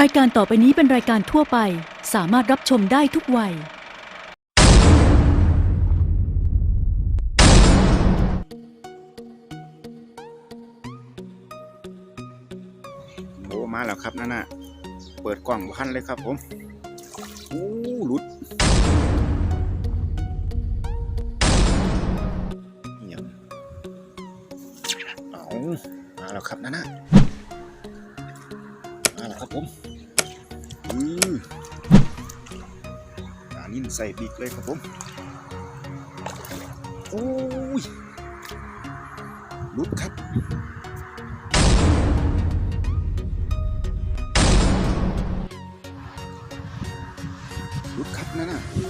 รายการต่อไปนี้เป็นรายการทั่วไป สามารถรับชมได้ทุกวัย โอ้มาแล้วครับนั่นน่ะ เปิดกล่องพันเลยครับผมโอ้หลุดเอามาแล้วครับนั่นน่ะ ผมอืออานินใส่บิ๊กเลยครับผมโอ้ยลุดครับรุดครับนั่นน่ะอู้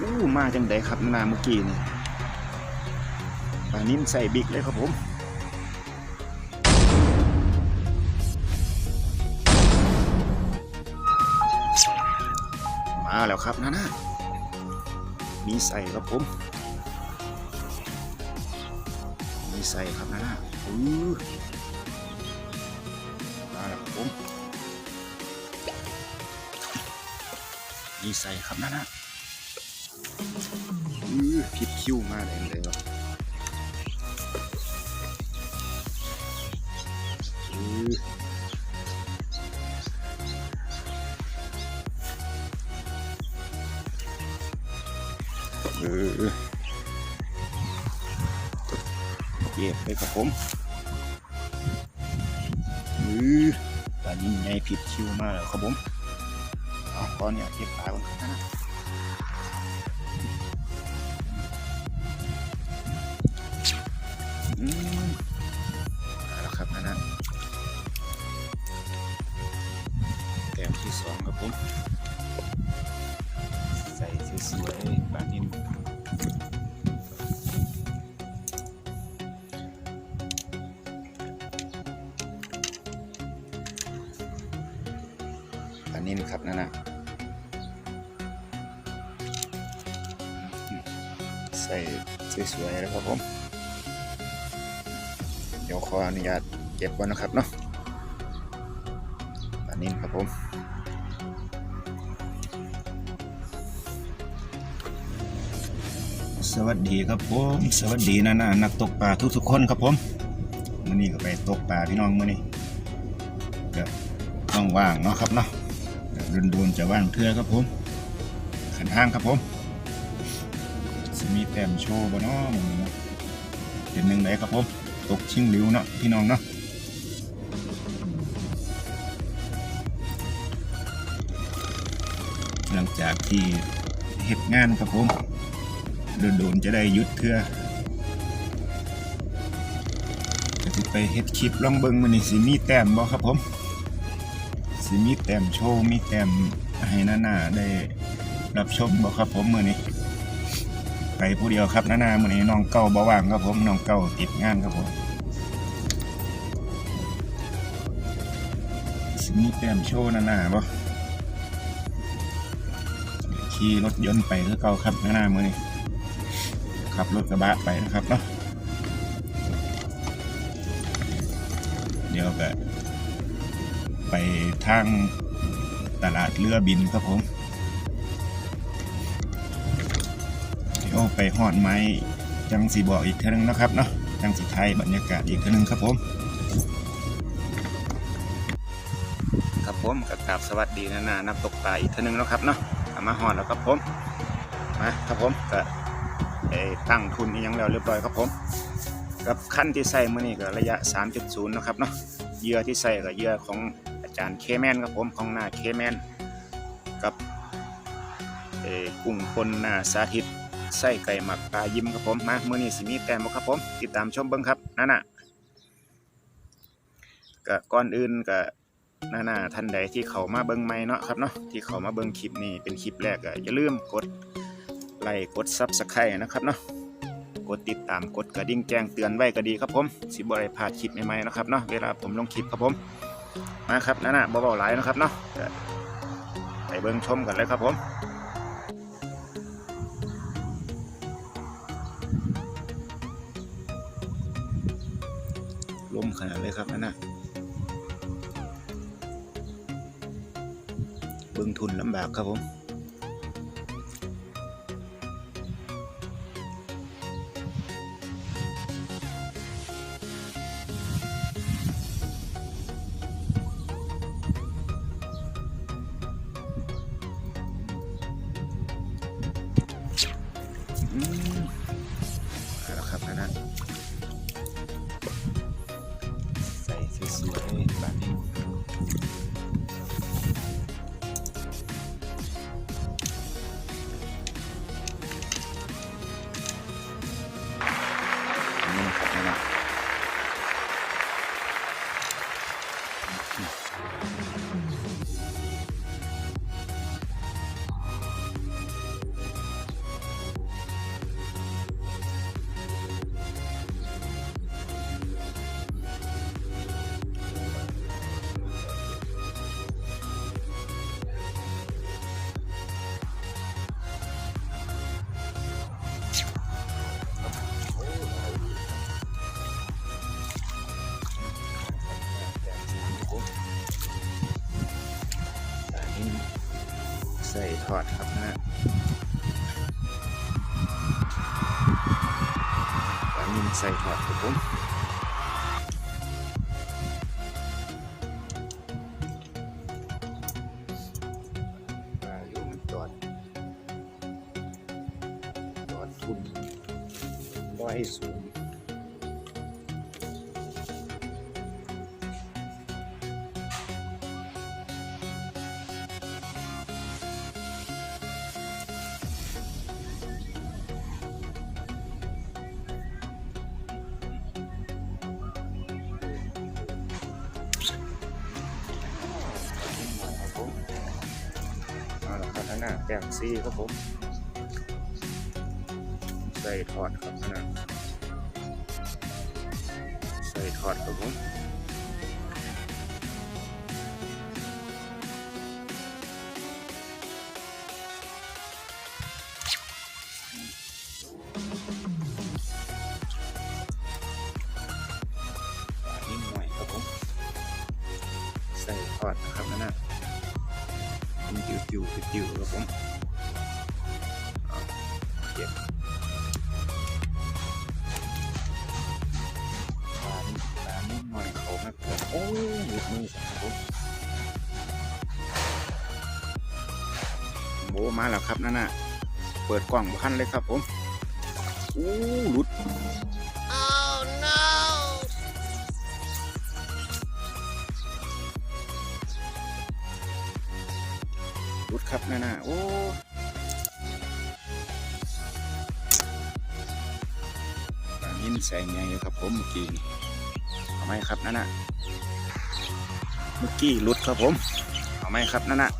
อู้มาจังไดครับนาเมื่อกี้นี่ปลานิ่มใส่บิ๊กเลยครับผม มาแล้วครับนะนน่ะมีใส่ครับผมมีใส่ครับนะนน่ะอู้มาแล้วครับผมมีใส่ครับนะนะอือผิดคิวมาเลยเลย เออเย็บไปครับผมอื้อตอนนี้ไงผิดคิวมากแล้วครับผมเอาก้อนเนี่ยเก็บปลาก่อนนะอืม ปลานิ่มครับนะนนะใส่สวยๆแล้วครับผม เดี๋ยวขออนุญาตเก็บก่อนนะครับเนาะอันนี้ครับผมสวัสดีครับผมสวัสดีนะนะนักตกปลาทุกๆคนครับผมมื่อนี้ก็ไปตกปลาพี่น้องมื่อนี้ก็ต้องว่างเนาะครับเนาะ ดุนๆจะว่างเทื่อครับผมขันห้างครับผมสิมีแต้มโชว์บ่เนาะหมื้นี้เนาะเป็นหนึ่งไหนครับผมตกชิงหลิวเนาะพี่น้องเนาะหลังจากที่เฮ็ดงานครับผมโดนๆจะได้ยุดเทื่อก็สิไปเฮ็ดคลิปลองเบิงมื้อนี้สิมีแต้มบ่ครับผม สิมีแต้มโชว์ มีแต้มให้หน้าๆได้รับชมบ่ครับผมมือนี้ไปผู้เดียวครับนานามือนี้น้องเก้าบ่ว่างครับผมน้องเก้าติดงานครับผมสิมีแต้มโชว์นานาบ่ขี่รถยนต์ไปคือเก่าครับนานามือนี้ขับรถกระบะไปนะครับเนาะเดี๋ยวก็ ไปทางตลาดเรือบินครับผมเดี๋ยวไปหอดไม้จังสีบอกอีกเท่านึงนะครับเนาะจังสีไทยบรรยากาศอีกเท่านึงครับผมครับผมกับกราบสวัสดีนะนานับตกปลาอีกเท่านึงแล้วครับเนาะมาหอดแล้วครับผมมาครับผมก็ตั้งทุนยังแล้วเรียบร้อยครับผมกับขั้นที่ใส่เมื่อนี้ก็ระยะ 3.0 นะครับเนาะเยื่อที่ใส่ก็เยื่อของ จารย์เคแมนครับผมของหน้าเคแมนกับกุ้งปนหน้าสาธิตไส้ไก่หมักปลายิ้มครับผมมาเมื่อนี้สิมีแต้มบ่ครับผมติดตามชมเบิ้งครับนั่นน่ะก็ก่อนอื่นก็นั่นน่ะท่านใดที่เขามาเบิ้งใหม่เนาะครับเนาะที่เขามาเบิ้งคลิปนี้เป็นคลิปแรกก็อย่าลืมกดไลค์กดซับสไครต์นะครับเนาะกดติดตามกดกระดิ่งแจ้งเตือนไว้ก็ดีครับผมสิบ่ได้พลาดคลิปใหม่ๆนะครับเนาะเวลาผมลงคลิปครับผม มาครับนั่นน่ะบ่เบาหลายนะครับเนาะไปเบิ้งชมกันเลยครับผมลมขนาดเลยครับนั่นนะเบิ้งทุนลำบากครับผม ใส่ทอดครับนะปลานิ่ใส่ทอดครับผมปลาอยู่มันจอดจอดทุนร้อยสูง ใครับนั่นน่ะเปิดกล่องพันเลยครับผมอู้หลุดรุดครับนั่นน่ะโอ้ปลานิ่มใส่ไงอยู่ครับผมเมื่อกี้นี่เอาไหมครับนั่นน่ะเมื่อกี้รุดครับผมเอาไหมครับนั่นน่ะ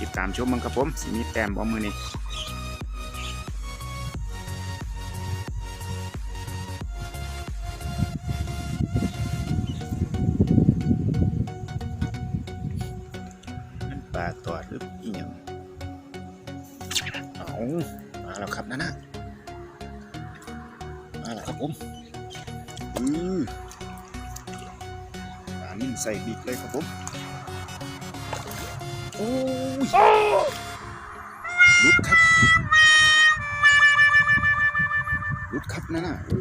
ติดตามชมมันครับผมสิมีแต้มบอมือนี่มันปลาตอดหรืออียงเอามาแล้วครับนั่นน่ะมาแล้วครับผมอือปลานิ่มใส่บิ๊กเลยครับผม โอ้ยลุดครับลุดครับนั่นน่ะโอ้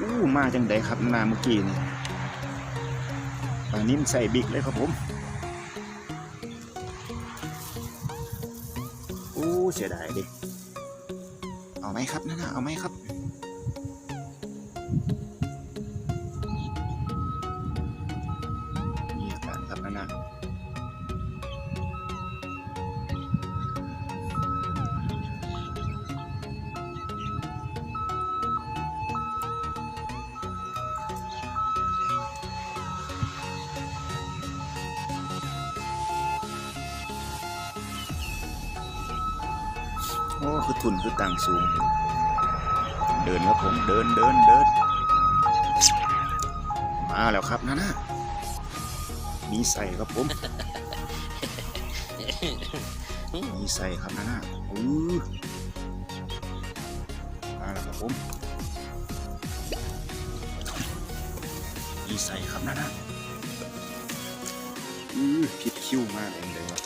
อู้มาจังไดครับนาเมื่อกี้นี่ปลานิ่มใส่บิ๊กเลยครับผมโอ้เสียดายดิเอาไหมครับนั่นน่ะเอาไหมครับางสูง เดินครับผมเดินเดินเดินมาแล้วครับนะนะมีใส่ครับผมมีใส่ครับนะนะอู้มาแล้วครับผมมีใส่ครับนะนะอือผิดคิวมากเลยว่ะ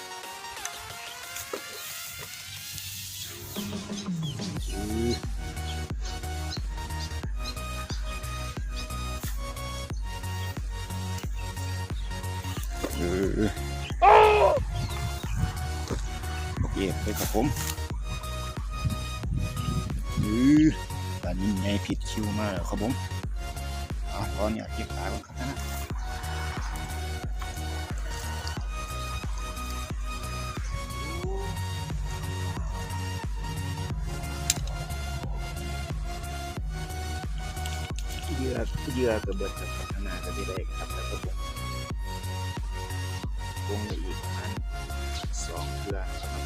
โอเคไปครับผมอือตอนนี้ไงผิดคิวมากครับผมเอาตอนนี้เก็บปลาบ้างครับนะเยื่อเยื่อกระเบิดครับขนาดก็ได้ครับแล้วก็ผมวงอีกประมาณสองเดือนครับ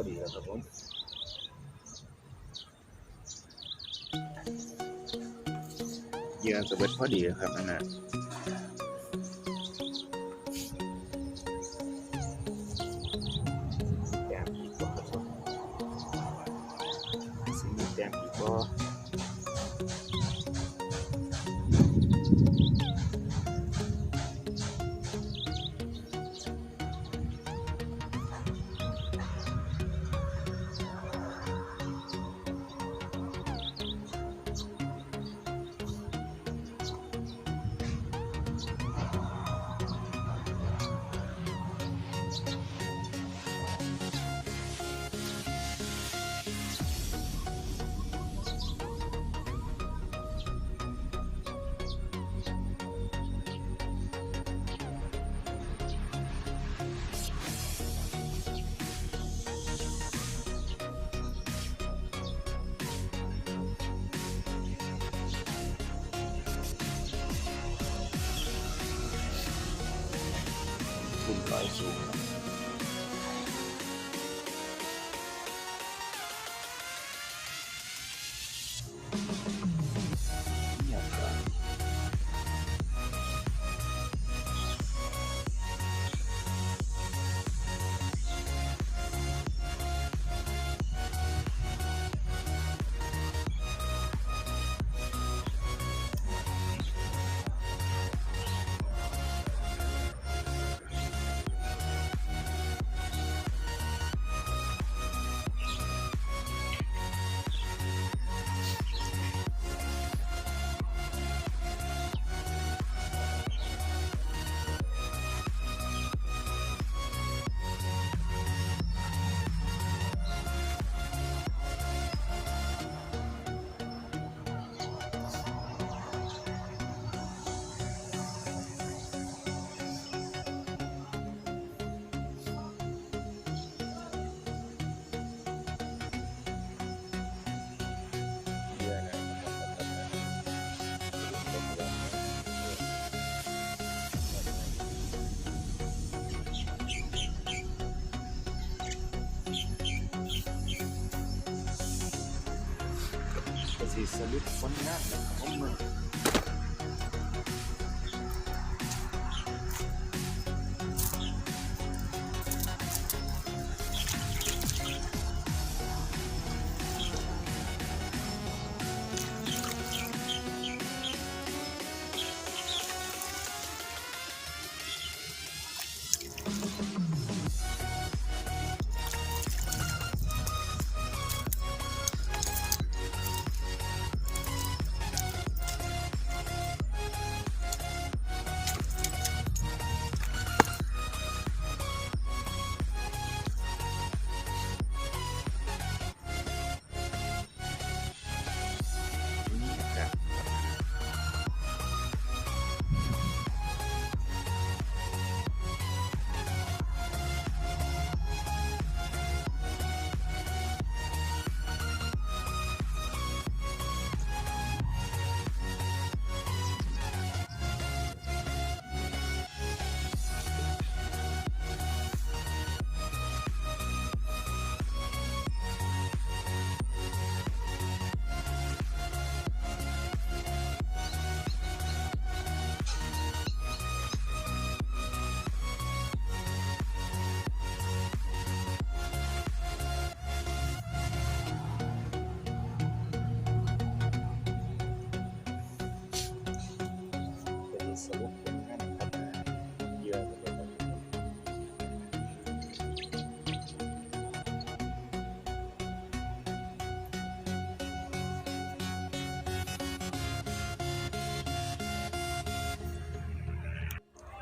อดีแล้วครับผมเหยื่อจะเบิดพอดีแล้วครับอันน่ะแต้มอีกบ่ครับผมสิมีแต้มอีกบ่ สิสรุปผลงานของมือนี่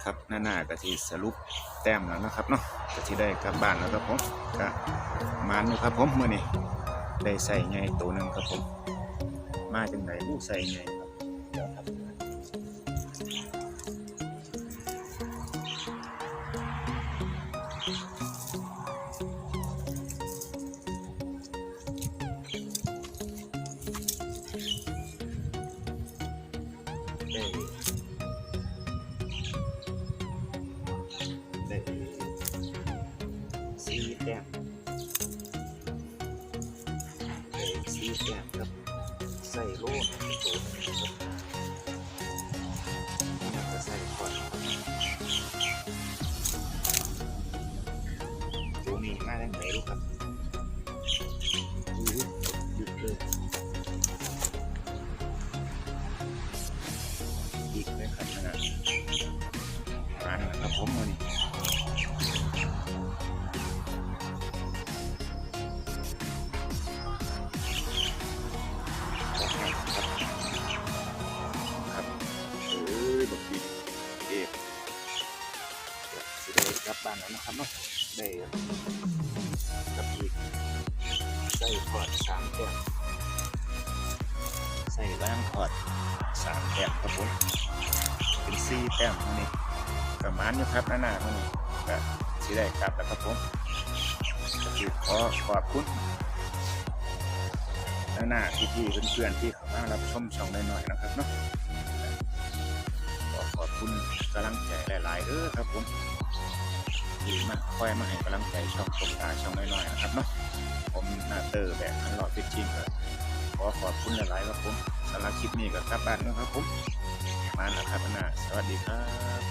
ครับหน้าหน้ากะที่สรุปแต้มแล้วนะครับเนาะกะที่ได้กลับบ้านแล้วครับผมก็มานอยู่ครับผมเมื่อนี้ได้ใส่ไงตัวหนึ่งครับผม มาจังไหนผู้ใส่ไง ครับหน้าหน้ามื้อนี้ก็สิได้กลับแล้วครับผมก็คือขอขอบคุณหน้าหน้าพี่ๆเพื่อนๆที่เข้ามารับชมช่องน้อยๆนะครับเนาะขอขอบคุณกำลังใจหลายๆเด้อครับผมที่มากค่อยมาให้กำลังใจช่องตกตาช่องน้อยๆนะครับเนาะผมหน้าเตอร์แบบอันหลอดฟิชชิ่งก็ขอขอบคุณหลายๆครับผมสำหรับคลิปนี้ก็กลับบ้านนะครับผมมาแล้วครับนะสวัสดีครับ